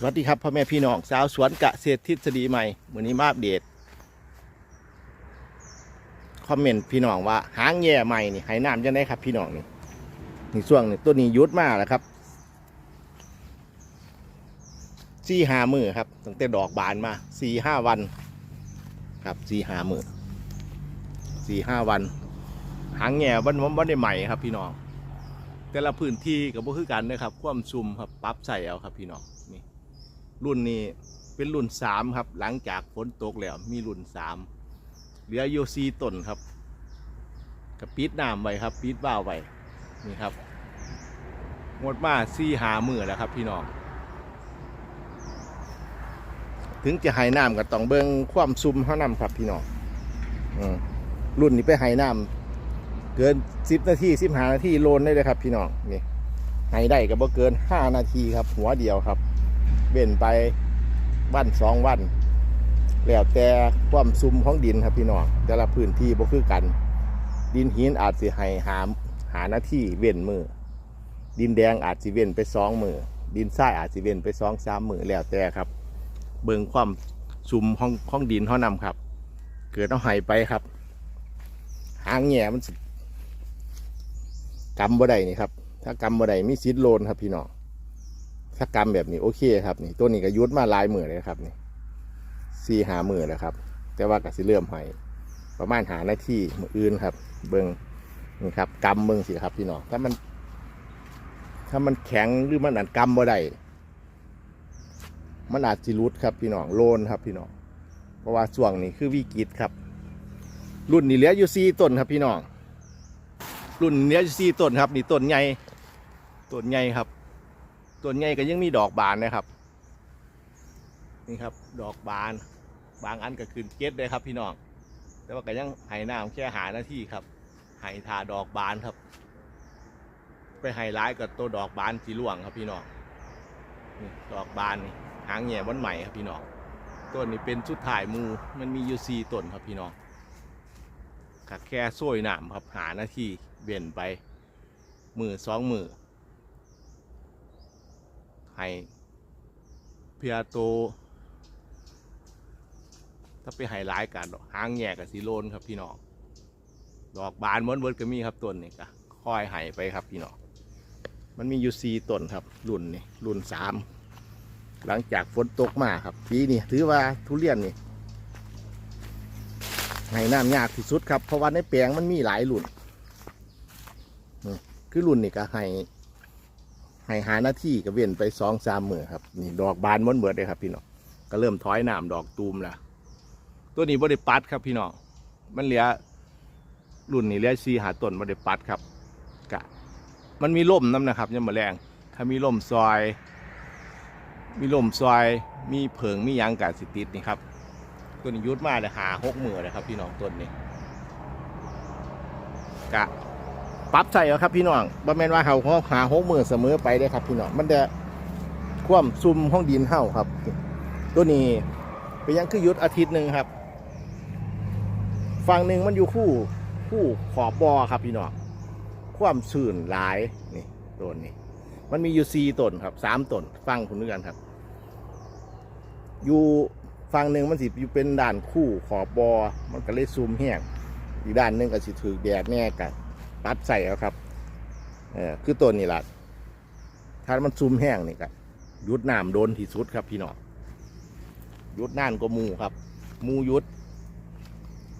สวัสดีครับพ่อแม่พี่น้องสาวสวนเกษตรทฤษฎีใหม่วันนี้มาอัปเดตคอมเมนต์พี่น้องว่าหางแย่ใหม่นี่ให้น้ำจะได้ครับ พี่น้องนี่นี่ช่วงนี้ตัวนี้ยุดมากแล้วครับสี่ห้ามือครับตั้งแต่ดอกบานมาสี่ห้าวัน ครับสี่ห้ามือสี่ห้าวัน หางแง่วันวันได้ใหม่ครับ พี่น้อง แต่ละพื้นที่กับพวกคือกันนะครับ ความซุ่มครับปรั๊บใส่เอาครับพี่น้องนี่ รุ่นนี้เป็นรุ่นสามครับ หลังจากฝนตกแล้วมีรุ่นสามเหลือโยซีต้นครับกับปิดน้ำไว้ครับปิดบ้าวไว้นี่ครับหมดมาซี่หามือแล้วครับ พี่น้องถึงจะให้น้ำก็ต้องเบิ่งความซุ่มเท่าน้ำครับพี่น้องอรุ่นนี้ไปให้น้ำเกินสิบนาทีสิบหานาทีโลนได้เลยครับ พี่น้องนี่ให้ได้ก็บ่เกินห้านาทีครับ หัวเดียวครับ เว้นไปวันสองวัน แล้วแต่ความซุ่มของดินครับพี่น้องแต่ละพื้นที่บ่คือกัน ดินหินอาจสิให้หามหาหน้าที่เว้นมือ ดินแดงอาจสิเว้นไปสองมือ ดินทรายอาจสิเว้นไปสองสามมือแล้วแต่ครับ เบิ่งความซุ่มของของดินเขานำครับ เกิดเอาไห้ไปครับ หางแง่มันกำบ่ได้นี่ครับ ถ้ากำบ่ได้มีซิดโลนครับพี่น้อง ถ้ากรรมแบบนี้โอเคครับนี่ตัวนี้ก็ยุดมาลายหมื่นเลยครับนี่สี่หาหมื่นแล้วครับ แต่ว่าก็สิเริ่อมให้ประมาณหาหน้าที่มืออื่นครับ เบิงนี่ครับกำเบิงสิครับพี่น้องถ้ามัน ถ้ามันแข็งหรือมันอันกำบ่ได้มันอาจจิรุดครับพี่น้องโลนครับพี่น้องเพราะว่าช่วงนี้คือวิกฤตครับ รุ่นนี้เหลืออยู่สี่ต้นครับพี่น้องรุ่นนี้เหลืออยู่สี่ต้นครับ นี่ต้นใหญ่ต้นใหญ่ครับ ต้นใหญ่ก็ยังมีดอกบานนะครับ นี่ครับ ดอกบาน บางอันก็ขึ้นเก็ดเลยครับ พี่น้อง แต่ว่าก็ยังไห้น้ำแค่หาหน้าที่ครับไห้ทาดอกบานครับ ไปไฮไลท์กับตัวดอกบานสีล่วงครับพี่น้องนี่ดอกบานนี่หางแหย่วันใหม่ครับพี่น้องต้นนี้เป็นชุดถ่ายมูมันมีอยูซีต้นครับพี่น้องกัแค่โซ่ยหนามครับหาหน้าที่เบี่ยนไปมือสองมือ ให้เพียโต ถ้าไปไฮไลท์กันหางแง่กับสีโลนครับพี่น้องดอกบานม้วนเวิร์ดก็มีครับต้นนี่ก็ค่อยไห้ไปครับพี่น้องมันมีอยู่สี่ต้นครับรุ่นนี่รุ่นสามหลังจากฝนตกมาครับปีนี้ถือว่าทุเรียนนี่ให้น้ำยากที่สุดครับเพราะว่าในแปลงมันมีหลายรุ่นคือรุ่นนี่ก็ให้ ให้หาหน้าที่ก็เว้นไปสองสามมือครับนี่ดอกบานม้วนเบิดเลยครับพี่น้องก็เริ่มถอยหนามดอกตูมล้วตัวนี้บริปัดครับพี่น้องมันเหลือรุ่นนี้เหลือซีหาต้นบริปัดครับกะมันมีล่มน้ำนะครับยังมาแรงถ้ามีล่มซอย มีล่มซอย มีเผิงมียางกาสิติดนี่ครับตัวนี้ยุดมาเลยหาหกมือเลยครับพี่น้องต้นนี้กะ ปรับใส่เอาครับพี่น้องบ่แม่นว่าเฮาเขาหาหกหมือเสมอไปเด้ครับ พี่น้องมันจะคว่ำซุ่มห้องดินเฮาครับ ตัวนี้เป็นยังคือหยุดอาทิตย์หนึ่งครับฝั่งหนึ่งมันอยู่คู่คู่ขอบบอครับพี่น้องความสื่นหลายนี่ต้นนี้มันมีอยู่สี่ต้นครับสามต้นฟังคุณด้วยกันครับ อยู่ฝั่งหนึ่งมันสิอยู่เป็นด่านคู่ขอบบอมันก็เลยซูมแห้งอีกด้านหนึ่งก็สิถือแดดแน่กัน ตัดใส่เอาครับเออคือต้นนี่ละถ้ามันซุ่มแห้งนี่ก็ยุดน้ำโดนที่สุดครับพี่น้องยุดน่านก็มูครับ มูยุด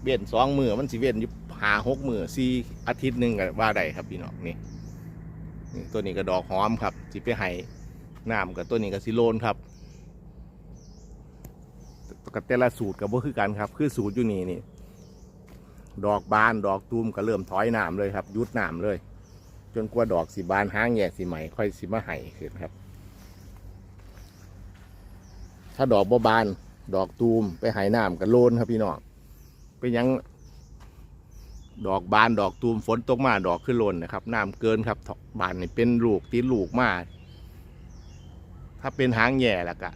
เบี้ยนสองมือมันสิเบี้ยนยู่หาหกมือสี่อาทิตย์หนึ่งก็ว่าได้ครับพี่น้องนี่นี่ตัวนี้ก็ดอกหอมครับสิไปให้น้ำกับตัวนี้ก็สิโลนครับกับแต่ละสูตรกับว่าคือกันครับ คือสูตรอยู่นี่นี่ ดอกบานดอกตูมก็เริ่มถอยหนามเลยครับยุดหนามเลย จนกว่าดอกสีบานห้างแย่สีใหม่ค่อยสีมาไห้ขึ้นครับ ถ้าดอกบ่บานดอกตูมไปไห้น้ำก็โลนครับพี่น้องไปยังดอกบานดอกตูมฝนตกมาดอกขึ้นโลนนะครับน้ำเกินครับบานนี่เป็นลูกติดลูกมาถ้าเป็นหางแย่แล้วก็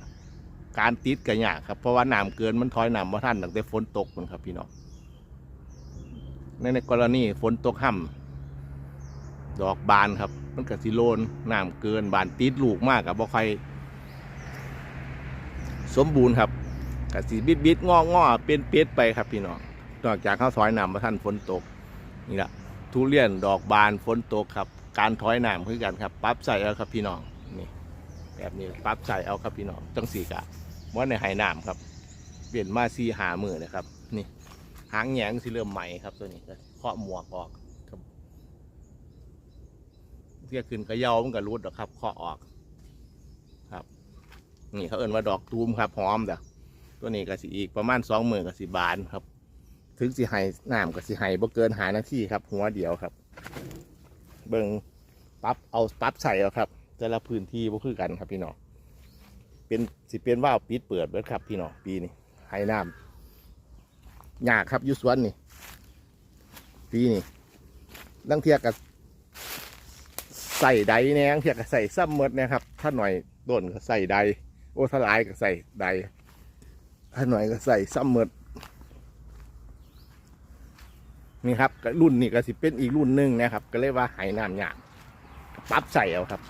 การติดก็ยากครับเพราะว่าน้ำเกินมันถอยน้ำมาท่านตั้งแต่ฝนตกมันครับพี่น้อง ในในกรณีฝนตกห่ำดอกบานครับ มันก็สิโลนน้ำเกินบานติดลูกมากกับบ่ค่อยสมบูรณ์ครับกสีบิดบิดงองอเป็นเป็ดไปครับพี่น้องนอกจากเขาถอยน้ำมาท่านฝนตกนี่แหละทุเรียนดอกบานฝนตกครับ การถอยน้ำคือกันครับปั๊บใส่เอาครับพี่น้องนี่แบบนี้ปั๊บใส่เอาครับพี่น้องจังสี่กะว่าในไหน้ำครับ เปลี่ยนมาซีหามือนะครับ นี่ หางแหยงสิเริ่มใหม่ครับตัวนี้ก็เคาะหมวกออกครับเที่ยขึ้นกระเยามันก็รุดหรอกครับเคาะออก ครับ นี่เขาเอิ้นว่าดอกตูมครับหอมเด้อตัวนี้ก็สิอีกประมาณสองหมือก็สิบานครับ ถึงสิไห้น้ำก็สิไห้บ่เกินหานาทีครับ หัวเดียวครับ เบิ่งปั๊บเอาปั๊บใส่เอาครับ แต่ละพื้นที่บ่คือกันครับพี่น้องเป็นสิเป็นว่าวปิดเปิดเบิดครับพี่น้องปีนี้ไห้น้ำ ยากครับอยุสวนนี่ปีนี้ลังเทียกับใส่ใดแหนงเทียกับใส่ซ้ำหมดเนะครับ ถ้าหน่อยต้นก็ใส่ใดโอ้ถ้าหลายก็ใส่ใดถ้าหน่อยก็ใส่ซ้ำหมดนี่ครับรุ่นนี้ก็สิเป็นอีกรุ่นหนึ่งนะครับ ก็เลยกว่าไหน้ำยากปั๊บใส่เอาครับ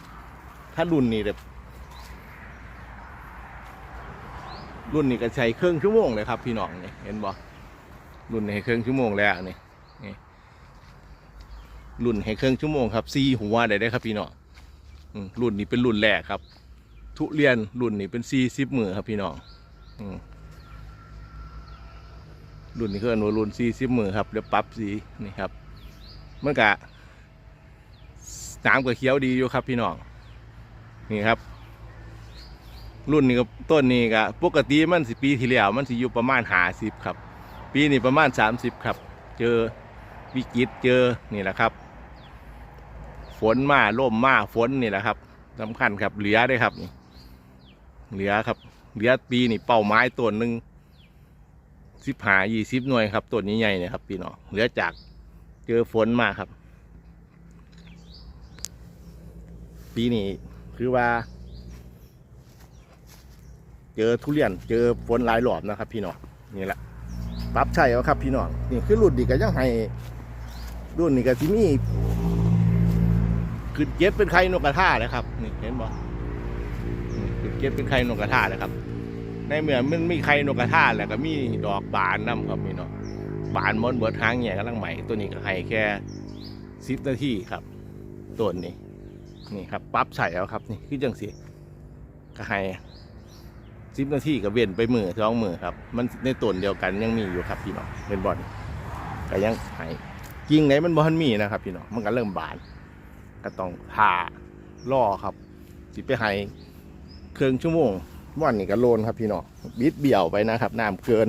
ถ้ารุ่นนี้แบบรุ่นนี้ก็ใช้เครื่องชั่วโมงเลยครับ พี่น้องเนี่ยเห็นบ่ รุ่นให้เครื่องชั่วโมงแล้วนี่นี่รุ่นให้เครื่องชั่วโมงครับซีหัวได้ได้ครับพี่น้องรุ่นนี้เป็นรุ่นแรกครับ ทุเรียนรุ่นนี้เป็นซีซิบมือครับพี่น้องรุ่นนี้คืออนว่ารุ่นซีซิมือครับเดี๋ยวปรับสีนี่ครับเมื่อกะน้ำกับเขียวดีอยู่ครับพี่น้องนี่ครับ รุ่นนี้กับต้นนี้ก็ปกติมันสิปีที่แล้วมันสิอยู่ประมาณหาสิบครับ ปีนี้ประมาณสามสิบครับ เจอวิกฤตเจอนี่แหละครับ ฝนมาล่มมาฝนนี่แหละครับสำคัญครับเหลือได้ครับเหลือครับเหลือปีนี่เป้าไม้ต้นหนึ่งสิบหายี่สิบหน่วยครับต้นใหญ่ๆเนี่ยครับพี่น้องเหลือจากเจอฝนมาครับ ปีนี้คือว่า เจอทุเรียนเจอฝนหลายหลอบนะครับ พี่น้องนี่แหละ ปรับใช่แล้วครับ พี่น้องนี่คือรุ่นดีก็ยังให้รุ่นนี้ก็ที่มีคือเก็บเป็นไข่นกกระทาเลยครับนี่เห็นบ่คือเก็บเป็นไข่นกกระทาเลยครับ ในเมื่อมันมีใครนกกระทาแล้วก็มีดอกบานน้ำครับพี่น้องบานมดเบิดทางแง่กำลังใหม่ตัวนี้ก็ให้แค่สิบนาทีครับต้นนี้นี่ครับปรั๊บใส่เอาครับ นี่คือจังสิก็ให้ สิบนาทีก็เว้นไปมือสองมือครับ มันในต้นเดียวกันยังมีอยู่ครับพี่น้องเป็นบอลก็ยังให้กิ่งไหนมันบอลมีนะครับ พี่น้องมันก็เริ่มบาน ก็ต้องผ่าล่อครับ สิไปให้เครื่องชั่วโมงม่อนนี่ก็โลนครับพี่น้องบิดเบี่ยวไปนะครับน้ำเกิน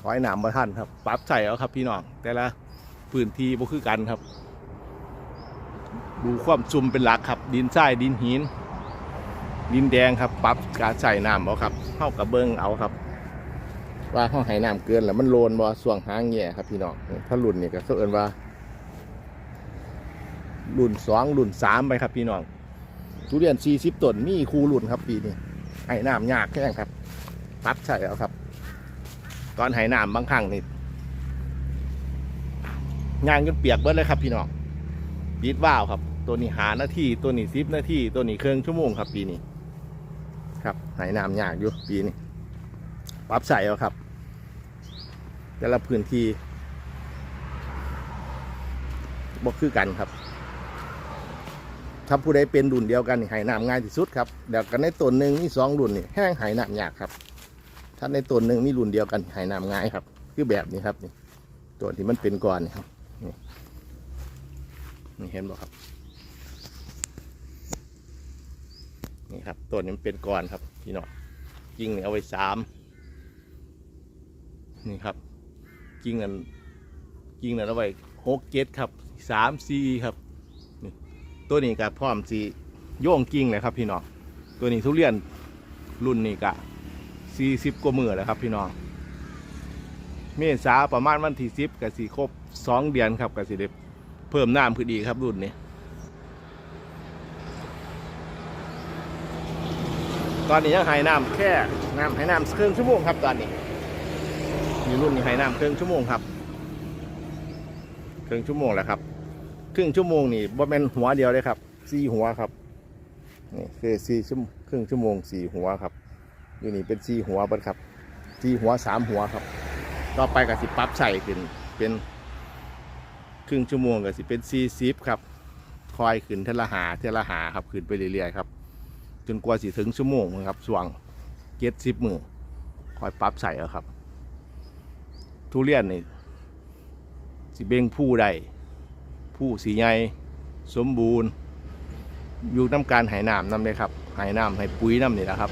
ขอให้น้ำมาท่านครับปรับใส่เอาครับ พี่น้องแต่ละพื้นที่บ่คือกันครับ ดูความซุ่มเป็นหลักครับ ดินทรายดินหิน ดินแดงครับปรับการใส่น้ำเอาครับเข้ากับเบิ้งเอาครับ ว่าห้องให้น้ำเกินแล้วมันโลนบ่ส่วงหางแง่ครับพี่น้องถ้ารุ่นนี่ก็เขาเอินว่า รุ่นสองรุ่นสามไปครับพี่น้องทุเรียนสี่สิบต้นมีคูรุ่นครับปีนี้ไห้น้ำยากแค่ครับปัดใช่แล้วครับ ตอนไห้น้ำบางครั้งนี่งานจนเปียกเบิดเลยครับพี่น้องปิดว่าวครับ ตัวนี้หานาทีตัวนี้สิบนาทีตัวนี้เครื่องชั่วโมงครับปีนี้ ครับไห้น้ำยากอยู่ปีนี้ปรับใส่แล้วครับ แต่ละพื้นที่บ่คือกันครับถ้าผู้ใดเป็นรุ่นเดียวกันหายน้ำง่ายที่สุดครับเดี๋ยวกันในต้นหนึ่งมีสองรุ่นนี่แห้งหายน้ำยากครับ ถ้าในต้นหนึ่งมีรุ่นเดียวกันหายน้ำง่ายครับ คือแบบนี้ครับนี่ตัวที่มันเป็นก้อนนี่ครับนี่นี่เห็นบ่ครับ นี่ครับตัวนี้มันเป็นก้อนครับพี่น้องกิ่งนี่เอาไว้สามนี่ครับกิ่งนั้นกิ่งนั้นเอาไว้หกเจ็ดครับสามสี่ครับตัวนี้ก็พร้อมสีโย่งกิ่งเลยครับพี่น้องตัวนี้ทุเรียนรุ่นนี้ก็สี่สิบกว่ามือแล้วครับพี่น้องเมษาประมาณวันที่สิบกับสีครบสองเดือนครับกับสีเด็เพิ่มน้ำคือดีครับรุ่นนี้ ตอนนี้ยังหายน้ำแค่น้ำหายน้ำครึ่งชั่วโมงครับตอนนี้มีรุ่นนี้หายน้ำครึ่งชั่วโมงครับครึ่งชั่วโมงแล้วครับครึ่งชั่วโมงนี่บ่แม่นหัวเดียวเลยครับสี่หัวครับนี่คือสี่ชั่วครึ่งชั่วโมงสี่หัวครับอยู่นี่เป็นสี่หัวเบิดครับสี่หัวสามหัวครับ ต่อไปก็สิปรับใส่ขึ้นเป็นครึ่งชั่วโมงก็สิเป็นสี่สิบครับ คอยขึ้นเทละหาเทละหาครับขึ้นไปเรื่อยๆครับ จนกว่าสิถึงชั่วโมงนะครับช่วงเก็ดสิบมือคอยปรับใส่เอาครับ ทุเรียนนี่สิเบ่งผู้ใดผู้สีใหญ่สมบูรณ์ อยู่น้ำการไหน้ำน้ำเลยครับไหน้ำให้ปุ๋ยน้ำนี่แหละครับ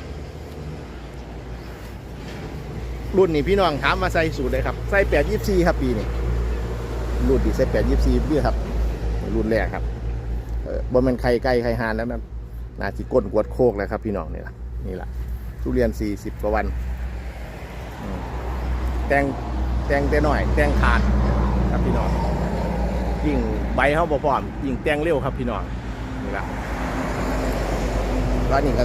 รุ่นนี้พี่น้องถามมาใส่สูตรเลยครับใส่แปดยี่สี่ครับปีนี้รุ่นที่ใส่แปดยี่สี่พี่ครับ รุ่นแรกครับเออบ่แมันไข่ไก่ไข่หานแล้วนะ นาสิก้นกวดโคกเลยครับพี่น้องนี่แหละนี่แหละทุเรียนสี่สิบกว่าวัน แตงแตงแต่หน่อย แตงขาดครับพี่น้องยิ่งใบเขาบ่พร้อมยิ่งแตงเร็วครับพี่น้องนี่แหละตอนนี้ก็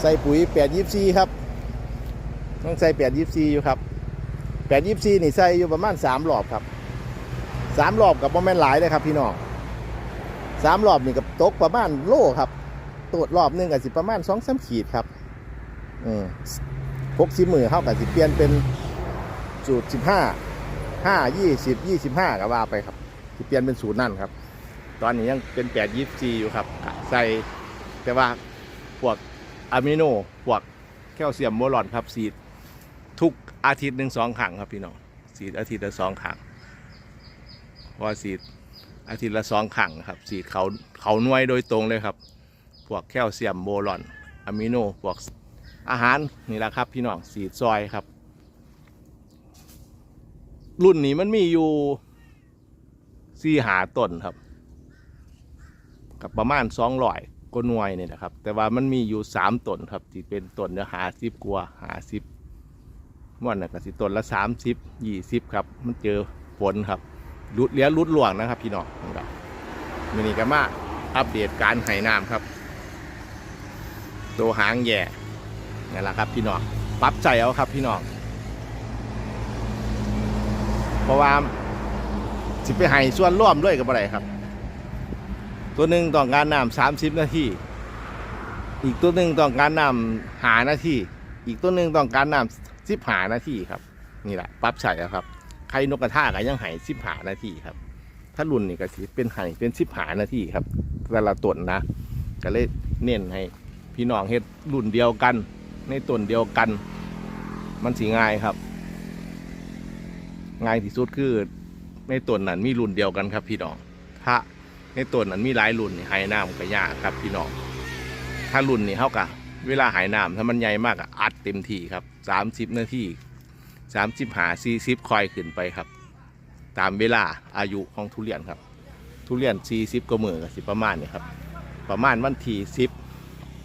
ใส่ปุ๋ยแปดยี่สี่ครับต้องใส่แปดยี่สี่อยู่ครับแปดยี่สี่นี่ใส่อยู่ประมาณสามรอบครับสามรอบกับประมาณหลายเลยครับพี่น้องสามรอบนี่กับตกประมาณโลครับ ตัวรอบหนึงกับสิประมาณสองสามขีดครับอืมพกสิมือเข้ากับสิเปลี่ยนเป็นสูตรสิบห้าห้ายี่สิบยี่สิบห้าก็ว่าไปครับสิเปลี่ยนเป็นสูตรนั่นครับ ตอนนี้ยังเป็นแปดยี่สี่อยู่ครับ ใส่แต่ว่าพวกอะมิโนพวกแคลเซียมโบรอนครับสีดทุกอาทิตย์หนึ่งสองครั้งครับพี่น้องสีดอาทิตย์ละสองครั้งเพราะว่าสีดอาทิตย์ละสองครั้งครับสีดเขาเขาหน่วยโดยตรงเลยครับ พวกแคลเซียมโบรอนอะมิโนพวกอาหารนี่แหละครับพี่น้องสีซอยครับ รุ่นนี้มันมีอยู่สี่หาต้นครับ กับประมาณสองร้อยก็หน่วยนี่นะครับ แต่ว่ามันมีอยู่สามต้นครับ ที่เป็นต้นเนื้อหาสิบกว่าหาสิบม่วนน่ะก็สิต้นละสามสิบยี่สิบครับ มันเจอฝนครับรุดเลี้ยรุดหลวงนะครับ พี่น้องของเรามินิกามาอัปเดตการไหน้ำครับ ตัวหางแย่นี่แหละครับพี่น้องปรับใจเอาครับพี่น้องเพราะว่าสิไปให้ส่วนร่วมด้วยกับอะไรครับ ตัวหนึ่งต้องการน้ำสามสิบนาทีอีกตัวหนึ่งต้องการน้ำหานาทีอีกตัวหนึ่งต้องการน้ำสิบหานาทีครับ นี่แหละปรับใส่แล้วครับใครนกกระทาก็ยังไห้สิบหานาทีครับ ถ้ารุ่นนี่ก็สิเป็นไห้เป็นสิบหานาทีครับแต่ละต้นนะก็เลยเน้นให้ พี่น้องเฮ็ดรุ่นเดียวกัน ในต้นเดียวกัน มันสีง่ายครับ ง่ายที่สุดคือในต้นนั้นมีรุ่นเดียวกันครับ พี่น้อง ถ้าในต้นนั้นมีหลายรุ่นหายน้ำก็ยากครับ พี่น้อง ถ้ารุ่นนี่เท่ากับเวลาหายน้ำถ้ามันใหญ่มากอัดเต็มที่ครับสามสิบนาทีสามสิบหาสี่สิบคอยขึ้นไปครับ ตามเวลาอายุของทุเรียนครับ ทุเรียนสี่สิบก็มือกับสิประมาณนี่ครับ ประมาณวันที่สิบ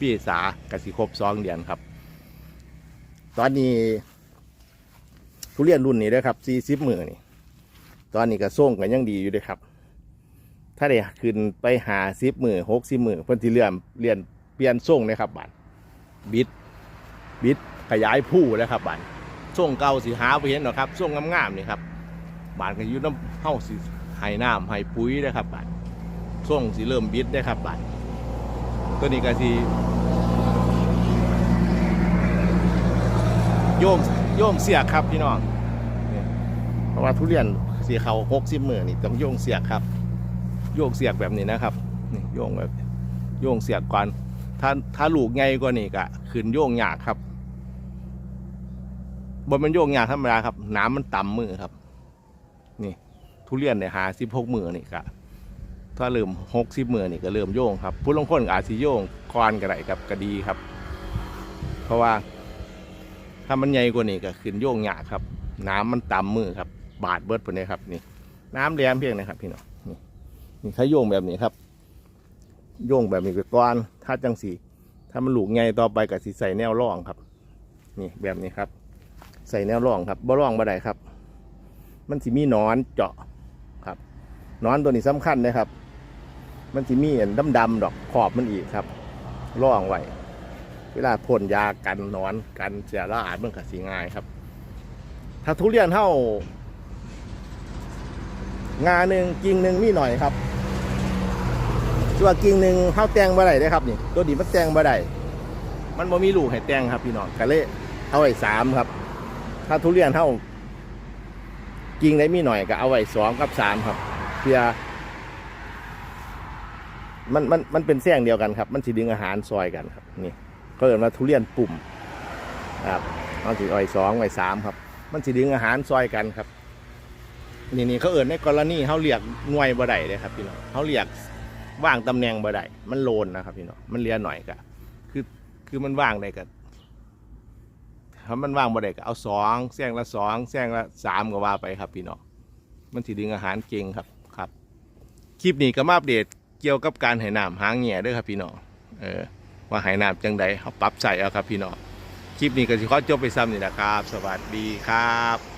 ปีษากับสิครบสองเดือนครับ ตอนนี้ทุเรียนรุ่นนี้ด้วยครับสี่สิบมือนี่ตอนนี้ก็ส่งกันยังดีอยู่ด้วยครับ ถ้าได้ขึ้นไปหาซิปมือหกสิบมือเพิ่นที่เลื่อนเรียนเปลี่ยนส่งเลยครับบัตรบิดบิดขยายผู้แล้วครับบัตรส่งเก่าสีหาไปเห็นหรอครับส่งงามๆนี่ครับบานก็ยู่น้ำเฮ้าสิให้น้ำให้ปุ๋ยนะครับบัตรส่งสีเริ่มบิดได้ครับบัตร ตัวนี้ก็สีโยมโยมเสียกครับพี่น้องนี่เพราะว่าทุเรียนสีเขาหกสิบมือนี่ต้องโยงเสียกครับ โยกเสียกแบบนี้นะครับนี่โยงแบบ โยงเสียกก่อนถ้าถ้าลูกใหญ่กว่านี้ก็ขึ้นโยงหยากครับบนมันโยงหยากธรรมดาครับน้ำมันต่ำมือครับ นี่ ทุเรียนเนี่ยหาสิบหกมือนี่ก็ ถ้าเริ่มหกสิบมือนี่ก็เริ่มโยงครับผู้ลงคนก็อาจสิโยงก่อนก็ได้ครับก็ดีครับ เพราะว่าถ้ามันใหญ่กว่านี้ก็ขึ้นโยงยากครับ น้ำมันต่ำมือครับ บาดเบิดพวกนี้ครับนี่ น้ำแหลมเพียงนะครับ พี่น้องนี่ถ้าโยงแบบนี้ครับ โยงแบบนี้ไปก่อนถ้าจังสีถ้ามันหลูกไงต่อไปกับสีใส่แนวร่องครับ นี่แบบนี้ครับ ใส่แนวร่องครับบ่ร่องบ่ได้ครับ มันสิมีหนอนเจาะครับหนอนตัวนี้สำคัญนะครับ มันสิมีอันดำๆดอกขอบมันอีกครับร่องไว้เวลาพ่นยากันนอนกันเสียราอาดมันก็สีง่ายครับ ถ้าทุเรียนเท่างาหนึ่งกิ่งหนึ่งมีหน่อยครับส่วนกิ่งหนึ่งเข้าแตงบ่ได้เด้ครับนี่ตัวดีมันแตงบ่ได้มันบ่มีลูกให้แตงครับพี่น้องก็เลยเอาไว้สามครับ ถ้าทุเรียนเท่ากิ่งได้มีหน่อยก็เอาไว้สองกับสามครับเพื่อ มันมันมันเป็นแส้งเดียวกันครับ มันสิดึงอาหารซอยกันครับนี่เขาเรียกว่าทุเรียนปุ่มครับเอาสิเอาไว้สองไว้สามครับ มันสิดึงอาหารซอยกันครับนี่นี่เขาเอิญในกรณีเขาเรียกหน่วยบ่ได้เลยครับพี่น้องเขาเรียกว่างตำแหน่งบ่ได้มันโลนนะครับพี่น้องมันเลียหน่อยก็คือคือมันว่างได้ก็ถ้ามันว่างบ่ได้ก็เอาสองแซงละสองแซงละสามก็ว่าไปครับพี่น้องมันสิดึงอาหารเก่งครับครับคลิปนี้ก็มาอัปเดต เกี่ยวกับการไหน้ำหางแง่ด้วยครับพี่น้องเออว่าไหน้ำจังใดเขาปรับใส่เอาครับพี่น้องคลิปนี้ก็สิขอจบไปซ้ำนี่นะครับ สวัสดีครับ